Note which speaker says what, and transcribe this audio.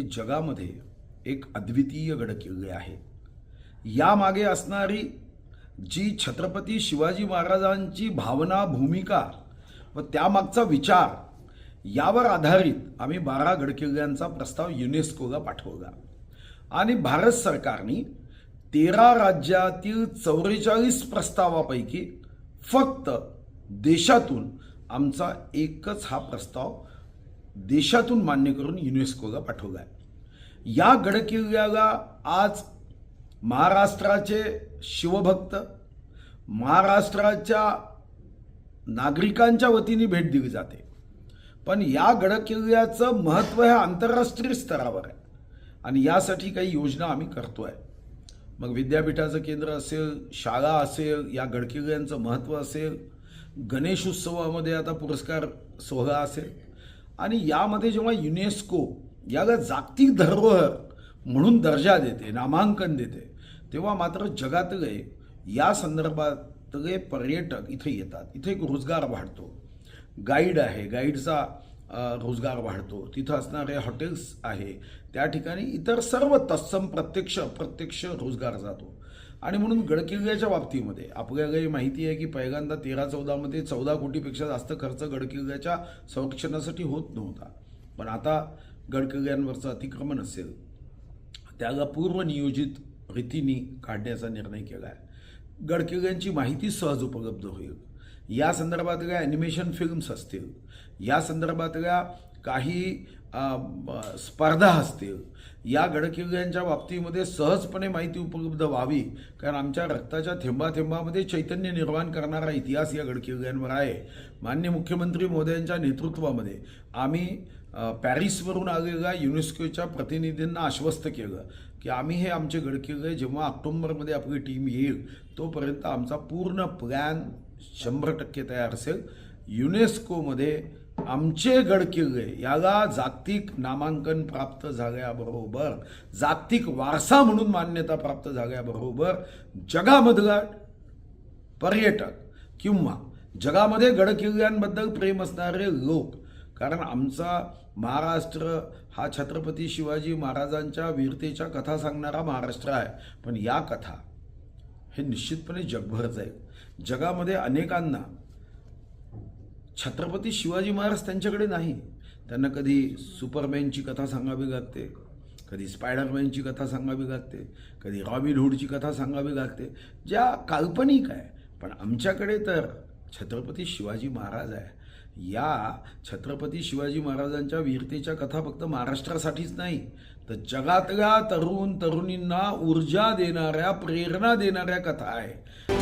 Speaker 1: जगामध्ये एक अद्वितीय गडकिल्ले आहे. यामागे असणारी जी छत्रपती शिवाजी महाराजांची भावना भूमिका व त्यामागचा विचार यावर आधारित आम्ही बारा गडकिल्ल्यांचा प्रस्ताव युनेस्कोला पाठवला. आणि भारत सरकारने तेरा राज्यातील चौवेचाळीस प्रस्तावापैकी फक्त देशातून आमचा एकच हा प्रस्ताव देशातून मान्य करून युनेस्कोला पाठवला आहे या गडकिल्ल्याला आज महाराष्ट्राचे शिवभक्त महाराष्ट्राच्या नागरिकांच्या वतीने भेट दिली जाते. पण या गडकिल्ल्याचं महत्त्व हे आंतरराष्ट्रीय स्तरावर आहे आणि यासाठी काही योजना आम्ही करतो आहे मग विद्यापीठाचं केंद्र असेल शाळा असेल या गडकिल्ल्यांचं महत्त्व असेल गणेश उत्सवामध्ये आता पुरस्कार सोहळा असेल आणि यामध्ये जेव्हा युनेस्को याला जागतिक धरोहर म्हणून दर्जा देते नामांकन देते तेव्हा मात्र जगातले या संदर्भातले पर्यटक इथे येतात. इथे एक रोजगार वाढतो. गाईड आहे. गाईडचा रोजगार वाढतो. तिथं असणारे हॉटेल्स आहे. त्या ठिकाणी इतर सर्व तत्सम प्रत्यक्ष अप्रत्यक्ष रोजगार जातो. आणि म्हणून गडकिल्ल्याच्या बाबतीमध्ये आपल्यालाही माहिती आहे की पहिल्यांदा तेरा चौदामध्ये चौदा कोटीपेक्षा जास्त खर्च गडकिल्ल्याच्या संरक्षणासाठी होत नव्हता. पण आता गडकिल्ल्यांवरचं अतिक्रमण असेल त्याला पूर्वनियोजित रीतीने काढण्याचा निर्णय केला आहे गडकिल्ल्यांची माहिती सहज उपलब्ध होईल. या संदर्भातल्या ॲनिमेशन फिल्म्स असतील या संदर्भातल्या काही स्पर्धा असतील या गडकिल्ल्यांच्या बाबतीमध्ये सहजपणे माहिती उपलब्ध व्हावी. कारण आमच्या रक्ताच्या थेंबा थेंबामध्ये चैतन्य निर्माण करणारा इतिहास या गडकिल्ल्यांवर आहे. मान्य मुख्यमंत्री मोदयांच्या नेतृत्वामध्ये आम्ही पॅरिसवरून आलेल्या युनेस्कोच्या प्रतिनिधींना आश्वस्त केलं की आम्ही हे आमचे गडकिल्ले जेव्हा ऑक्टोंबरमध्ये आपली टीम येईल तोपर्यंत आमचा पूर्ण प्लॅन शंभर टक्के तयार असेल. युनेस्कोमध्ये आमचे गडकिल्ले याला जागतिक नामांकन प्राप्त झाल्याबरोबर जागतिक वारसा म्हणून मान्यता प्राप्त झाल्याबरोबर जगामधला पर्यटक किंवा जगामध्ये गडकिल्ल्यांबद्दल प्रेम असणारे लोक कारण आमचा महाराष्ट्र हा छत्रपती शिवाजी महाराजांच्या वीरतेच्या कथा सांगणारा महाराष्ट्र आहे. पण या कथा हे निश्चितपणे जगभर जाईल जगामध्ये अनेकांना छत्रपती शिवाजी महाराज त्यांच्याकडे नाही. त्यांना कधी सुपरमॅनची कथा सांगावी लागते कधी स्पायडरमॅनची कथा सांगावी लागते कधी रॉबिन हुडची कथा सांगावी लागते ज्या काल्पनिक आहे. पण आमच्याकडे तर छत्रपती शिवाजी महाराज आहे. या छत्रपती शिवाजी महाराजांच्या वीरतेच्या कथा फक्त महाराष्ट्रासाठीच नाही तर जगातल्या तरुण तरुणींना ऊर्जा देणाऱ्या प्रेरणा देणाऱ्या कथा आहे.